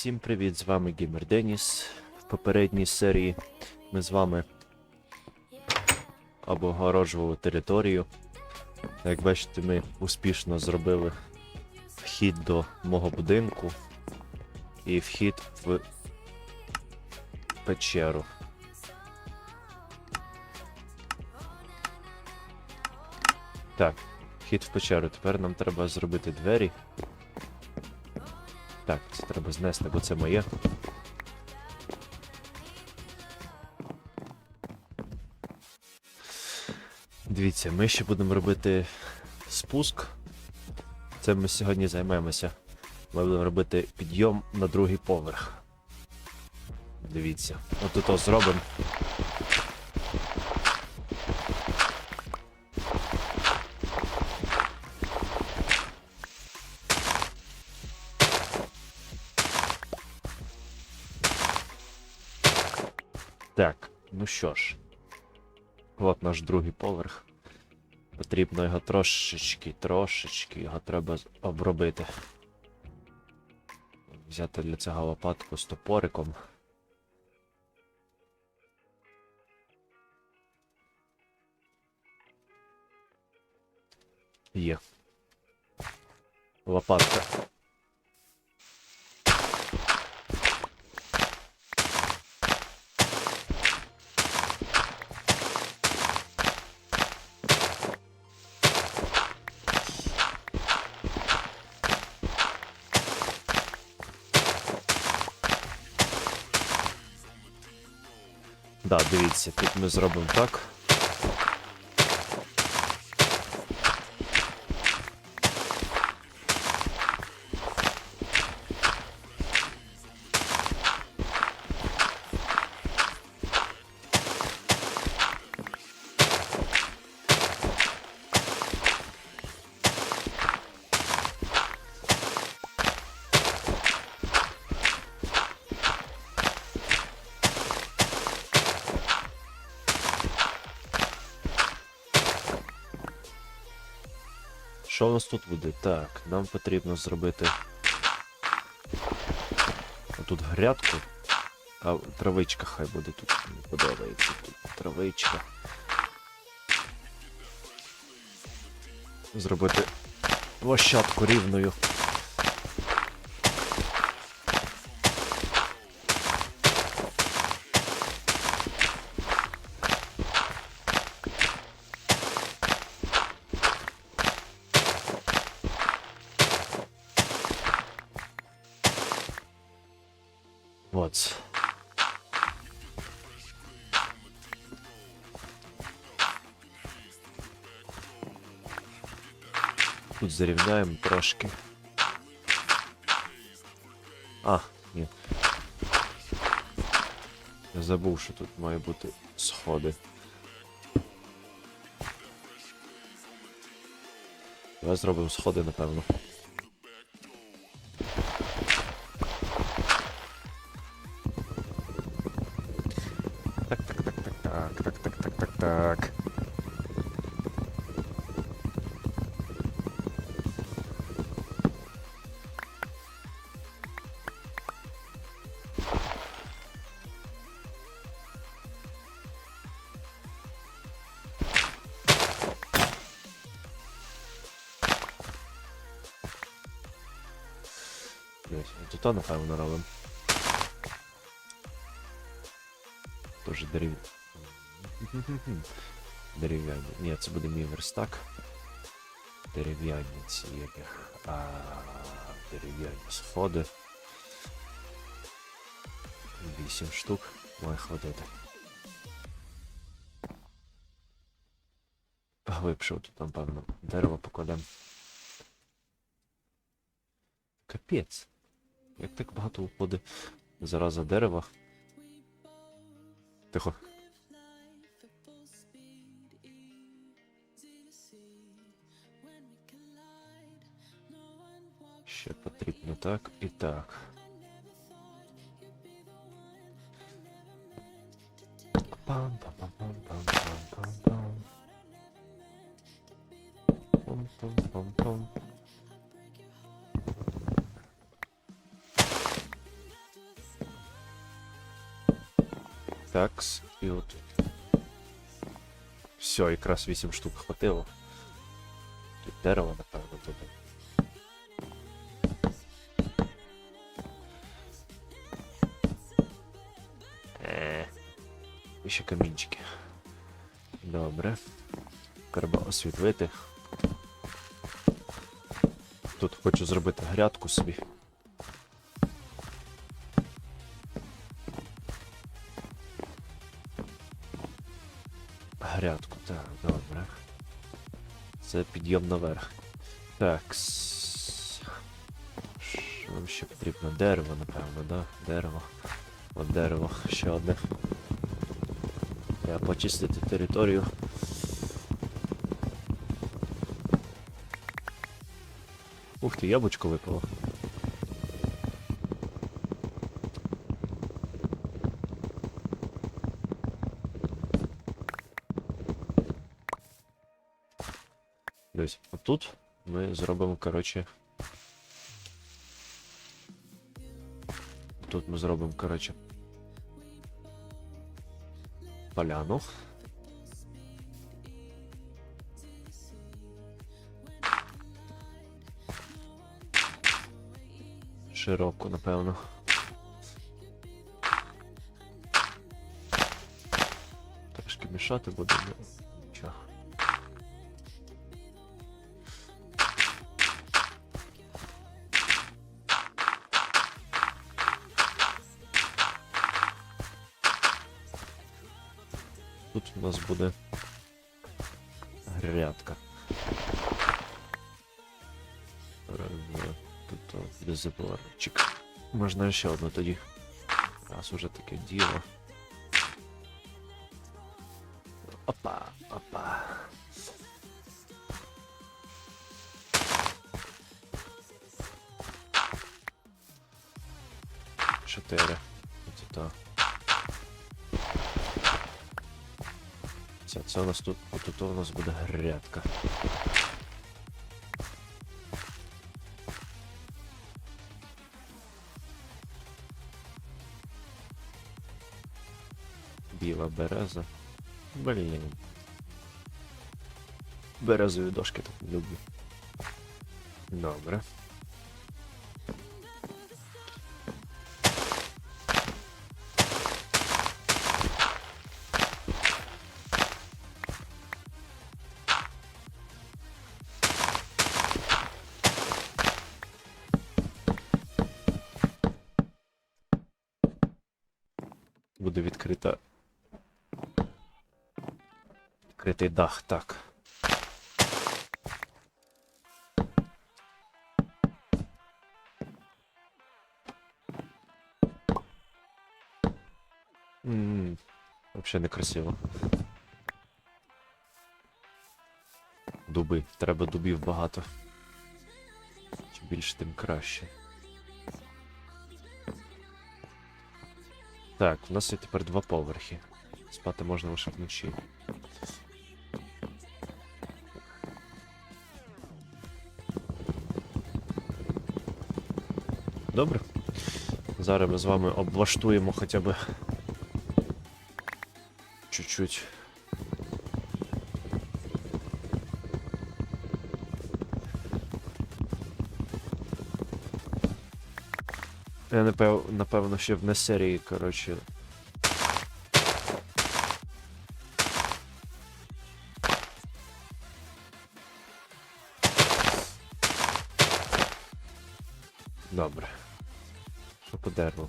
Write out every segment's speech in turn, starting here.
Всім привіт, з вами Геймер Деніс. В попередній серії ми з вами обгороджували територію. Як бачите, ми успішно зробили вхід до мого будинку і вхід в печеру. Так, вхід в печеру. Тепер нам треба зробити двері. Так, це треба знести, бо це моє. Дивіться, ми ще будемо робити спуск. Це ми сьогодні займемося. Ми будемо робити підйом на другий поверх. Дивіться. От тут зробимо. Так, ну що ж. От наш другий поверх. Потрібно його трошечки, трошечки його треба обробити. Взяти для цього лопатку з топориком. Є. Лопатка. Да, дивіться, тут ми зробимо так. Що у нас тут буде? Так, нам потрібно зробити. Тут грядку. А травичка хай буде тут. Мені подобається тут травичка. Зробити площадку рівною. Тут зарівняємо трошки. А, ні. Я забув, що тут має бути сходи. Давай зробимо сходи, напевно. Дивись, Тут, напевно, робимо. Тоже дерев... Дерев'яні. Ні, це буде мій верстак. Дерев'яні ці яких. А, дерев'яні сходи. Вісім штук має хватити. Глибше тут, напевно, дерево покладемо. Капець. Як так багато виходить зараза дерева. Тихо. Ще потрібно так і так. Пам пам пам пам пам пам пам пам пам пам пам Такс, і от. Все, якраз 8 штук хватило. Тут дерево, напевно, тут. Е. І ще камінчики. Добре. Треба освітлити. Тут хочу зробити грядку собі. Грядку, так, добре. Це підйом наверх. Так. Що нам ще потрібно? Дерево, напевно, да? Дерево. От дерево, ще одне. Треба почистити територію. Ух ти, яблучко випало. Отут ми зробимо, коротше. Тут ми зробимо, коротше. Поляну. Широку, напевно. Трошки мішати буде, Тут у нас буде грядка. Тут о. Можна ще одну тоді. Раз уже таке діло. Опа, опа. Чотири. Це то. Це, це у нас тут, отут у нас буде грядка. Біла береза. Блін. Березові дошки так люблю. Добре. Відкритий дах, так. Ммм, взагалі некрасиво. Дуби. Треба дубів багато. Чим більше, тим краще. Так, у нас є тепер два поверхи. Спати можна лише вночі. Добре. Зараз ми з вами облаштуємо хоча б чуть-чуть. Я напев... напевно ще в серії, коротше. Добре. Що по дереву?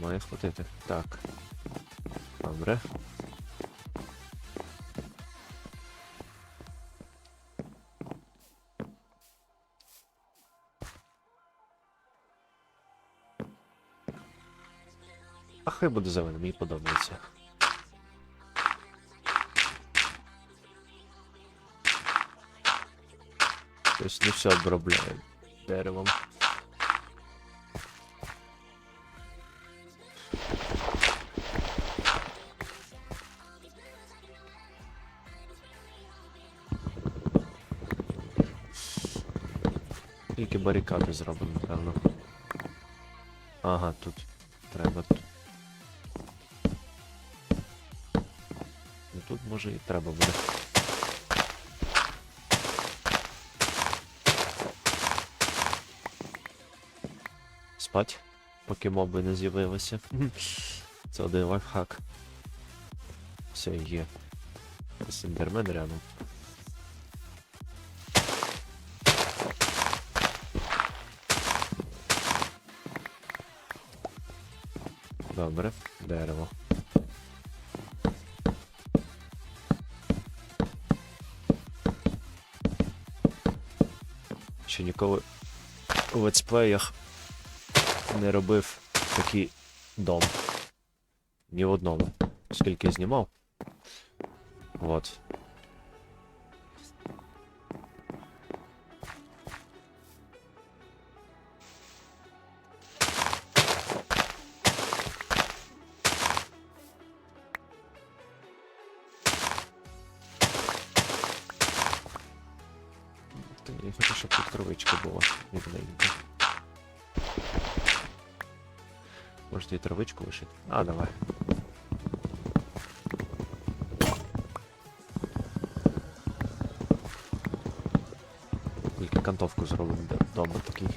Має хватити. Так. Добре. А хай буде зелений, мені подобається. Тобто не все обробляю деревом. Тільки барикади зроблено, напевно. Ага, тут треба. Ну тут може і треба буде. Спать, поки моби не з'явилися. Це один лайфхак. Все є. Сендермен рядом. Добре, дерево. Ще ніколи у летсплеях не робив такий дом. Ні в одному. Скільки знімав. Та Я хочу, щоб тут травичка була рівненька. Можете і травичку лишити? А, давай. Тільки кантовку зробимо вдома дома такий.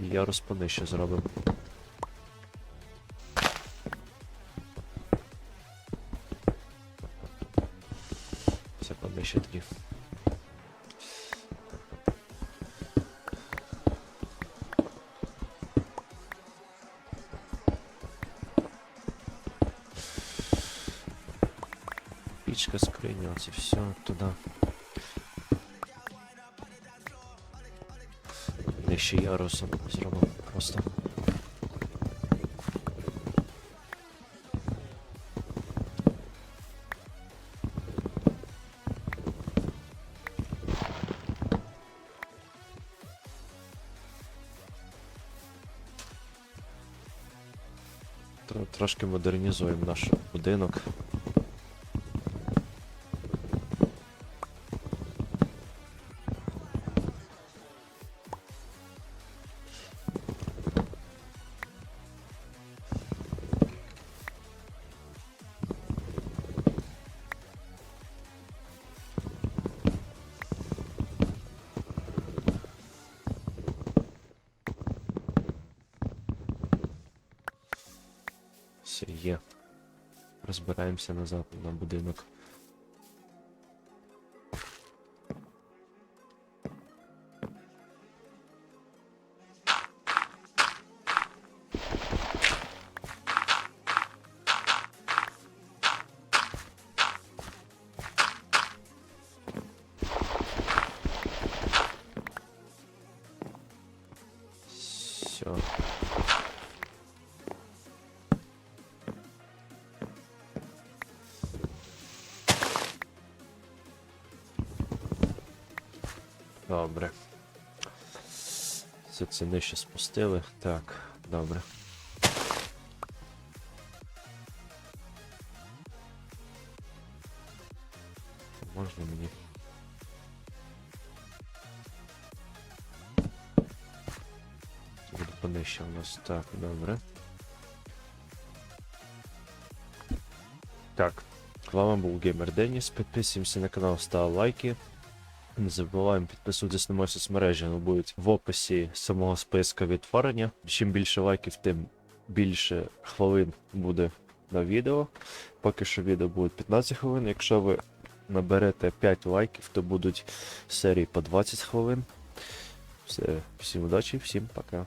Я розпани ще зробимо. Все понижче тоді. Пічка, скриня, все туди. Нижче ярусом зробимо просто. Тро- Трошки модернізуємо наш будинок. Розбираємося назад на будинок. Добре. Все це нижче спустили. Так, добре. Можна мені. Буде понижче у нас. Так, добре. Так. З вами був Геймер Деніс. Підписуємося на канал, ставимо лайки. Не забуваємо підписуватись на мої соцмережі, вони будуть в описі самого списку відтворення. Чим більше лайків, тим більше хвилин буде на відео. Поки що відео буде 15 хвилин. Якщо ви наберете 5 лайків, то будуть серії по 20 хвилин. Все, всім удачі, всім пока.